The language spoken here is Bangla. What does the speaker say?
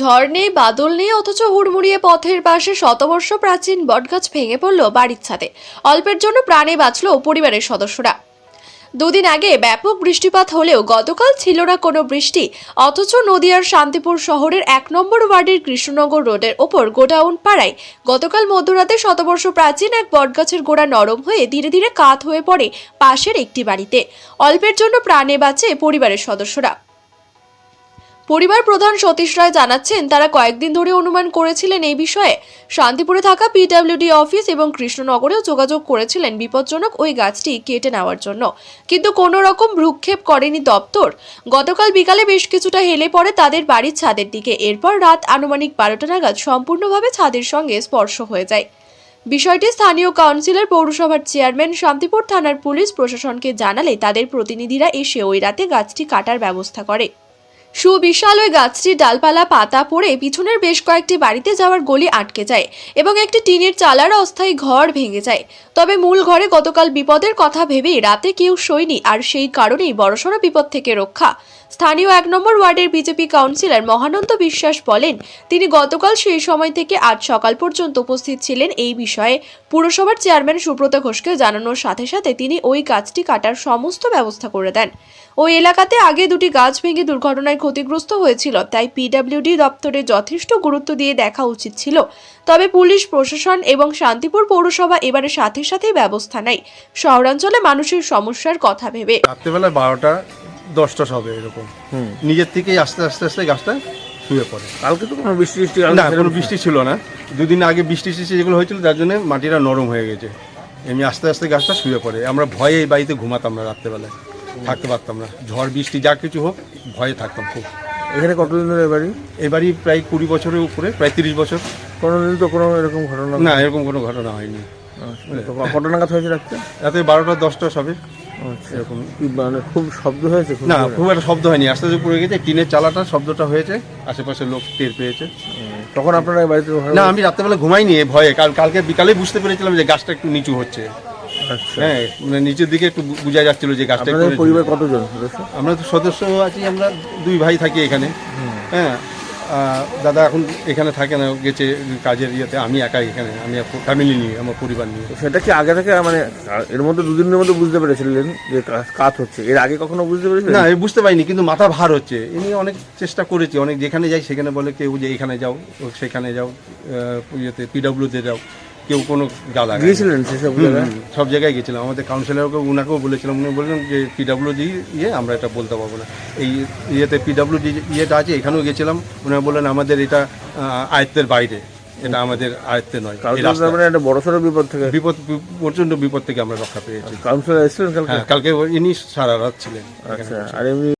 ঝড় নেই, বাদল নেই, অথচ হুড়মুড়িয়ে পথের পাশে শতবর্ষ প্রাচীন বটগাছ ভেঙে পড়ল বাড়ির ছাদে। অল্পের জন্য প্রাণে বাঁচল পরিবারের সদস্যরা। দুদিন আগে ব্যাপক বৃষ্টিপাত হলেও গতকাল ছিল না কোনো বৃষ্টি, অথচ নদিয়ার শান্তিপুর শহরের এক নম্বর ওয়ার্ডের কৃষ্ণনগর রোডের ওপর গোডাউন পাড়ায় গতকাল মধ্যরাতে শতবর্ষ প্রাচীন এক বটগাছের গোড়া নরম হয়ে ধীরে ধীরে কাত হয়ে পড়ে পাশের একটি বাড়িতে। অল্পের জন্য প্রাণে বাঁচে পরিবারের সদস্যরা। পরিবার প্রধান সতীশ রায় জানাচ্ছেন, তারা কয়েকদিন ধরে অনুমান করেছিলেন এই বিষয়ে। শান্তিপুরে থাকা পিডব্লিউডি অফিস এবং কৃষ্ণনগরেও যোগাযোগ করেছিলেন বিপজ্জনক ওই গাছটি কেটে নেওয়ার জন্য। কিন্তু কোনো রকম ভ্রুক্ষেপ করেনি দপ্তর। গতকাল বিকালে বেশ কিছুটা হেলে পড়ে তাদের বাড়ির ছাদের দিকে। এরপর রাত আনুমানিক বারোটা নাগাদ সম্পূর্ণভাবে ছাদের সঙ্গে স্পর্শ হয়ে যায়। বিষয়টি স্থানীয় কাউন্সিলর, পৌরসভার চেয়ারম্যান, শান্তিপুর থানার পুলিশ প্রশাসনকে জানালে তাদের প্রতিনিধিরা এসে ওই রাতে গাছটি কাটার ব্যবস্থা করে। সুবিশাল ওই গাছটির ডালপালা, পাতা পড়ে পিছনের বেশ কয়েকটি বাড়িতে যাওয়ার গলি আটকে যায় এবং একটি টিনের চালার অস্থায়ী ঘর ভেঙে যায়। তবে মূল ঘরে গতকাল বিপদের কথা ভেবেই রাতে কেউ শোয়নি আর সেই কারণেই বড়সড় বিপদ থেকে রক্ষা। স্থানীয় এক নম্বর ওয়ার্ডের বিজেপি কাউন্সিলর মহানন্দ বিশ্বাস বলেন, তিনি গতকাল সেই সময় থেকে আজ সকাল পর্যন্ত উপস্থিত ছিলেন এই বিষয়ে। পুরসভার চেয়ারম্যান সুব্রত ঘোষকে জানানোর সাথে সাথে তিনি ওই গাছটি কাটার সমস্ত ব্যবস্থা করে দেন। ওই এলাকাতে আগে দুটি গাছ ভেঙে দুর্ঘটনায় ক্ষতিগ্রস্ত হয়েছিল, তাই পিডব্লিউডি দপ্তরে যথেষ্ট গুরুত্ব দিয়ে দেখা উচিত ছিল। তবে পুলিশ, প্রশাসন এবং শান্তিপুর পৌরসভা এবারে সাথে সাথেই ব্যবস্থা নেয়। শহরাঞ্চলে মানুষের সমস্যার কথা ভেবে। রাত্রেবেলায় বারোটা দশটা হবে এরকম। হুম। নিজের থেকেই আস্তে আস্তে আস্তে গাছটা শুয়ে পড়ে। কালকে তো কোনো বৃষ্টি বৃষ্টি না কোনো বৃষ্টি ছিল না। দুদিন আগে বৃষ্টি টিষ্টি যেগুলো হয়েছিল তার জন্য মাটিটা নরম হয়ে গেছে। এমনি আস্তে আস্তে গাছটা শুয়ে পড়ে। আমরা ভয়ে এই বাড়িতে ঘুমাতাম না রাত্রেবেলায় থাকতে পারতাম না। ঝড় বৃষ্টি যা কিছু হোক ভয়ে থাকতাম খুব। এখানে কতদিন ধরে বাড়ি? এই বাড়ি প্রায় কুড়ি বছরের উপরে প্রায় তিরিশ বছর। কোনোদিন তো কোনো এরকম ঘটনা না এরকম কোনো ঘটনা হয়নি। আচ্ছা, তো কটা নাগাদ হয়েছে রাত্রে? রাতে বারোটা দশটা সবে। আচ্ছা এরকম কি মানে খুব শব্দ হয়েছে না? খুব একটা শব্দ হয়নি। আস্তে আস্তে পড়ে গেছে। টিনের চালাটা শব্দটা হয়েছে। আশেপাশে লোক টের পেয়েছে। তখন আপনারা বাড়িতে না আমি রাত্রেবেলা ঘুমাইনি ভয়ে। কাল কালকে বিকালে বুঝতে পেরেছিলাম যে গাছটা একটু নিচু হচ্ছে। আচ্ছা। হ্যাঁ মানে নিচের দিকে একটু বোঝা যাচ্ছিল যে গাছটা পরিবার কতজন আমরা তো সদস্য আছি আমরা দুই ভাই থাকি এখানে। হ্যাঁ দাদা এখন এখানে থাকে না গেছে কাজের ইয়েতে আমি একাই এখানে আমি ফ্যামিলি নিয়ে আমার পরিবার নিয়ে। সেটা কি আগে থেকে মানে এর মধ্যে দুদিনের মধ্যে বুঝতে পেরেছিলেন যে কাজ হচ্ছে? এর আগে কখনো বুঝতে পেরেছিলেন? না বুঝতে পারিনি কিন্তু মাথা ভার হচ্ছে। এমনি অনেক চেষ্টা করেছি অনেক যেখানে যাই সেখানে বলে কেউ যে এখানে যাও ও সেখানে যাও ইয়েতে পিডাব্লিউতে যাও। কেউ কোনো গা লাগায় না। গিয়েছিলেন সেসব সব জায়গায় গেছিলাম আমাদের কাউন্সিলরকে উনাকেও বলেছিলাম উনি বললেন যে পিডাব্লিউ ডি ইয়ে আমরা এটা বলতে পারব না। এই ইয়েতে পিডাব্লিউ ডি ইয়েটা আছে এখানেও গেছিলাম উনারা বললেন আমাদের এটা আয়ত্তের বাইরে। এটা আমাদের আয়ত্তে নয়। তারপরে একটা বড়সড় বিপদ থেকে? বিপদ প্রচণ্ড বিপদ থেকে আমরা রক্ষা পেয়েছি। কাউন্সিলর এসেছিলেন কালকে? হ্যাঁ কালকে ইনি সারা রাত ছিলেন। আচ্ছা আর এমনি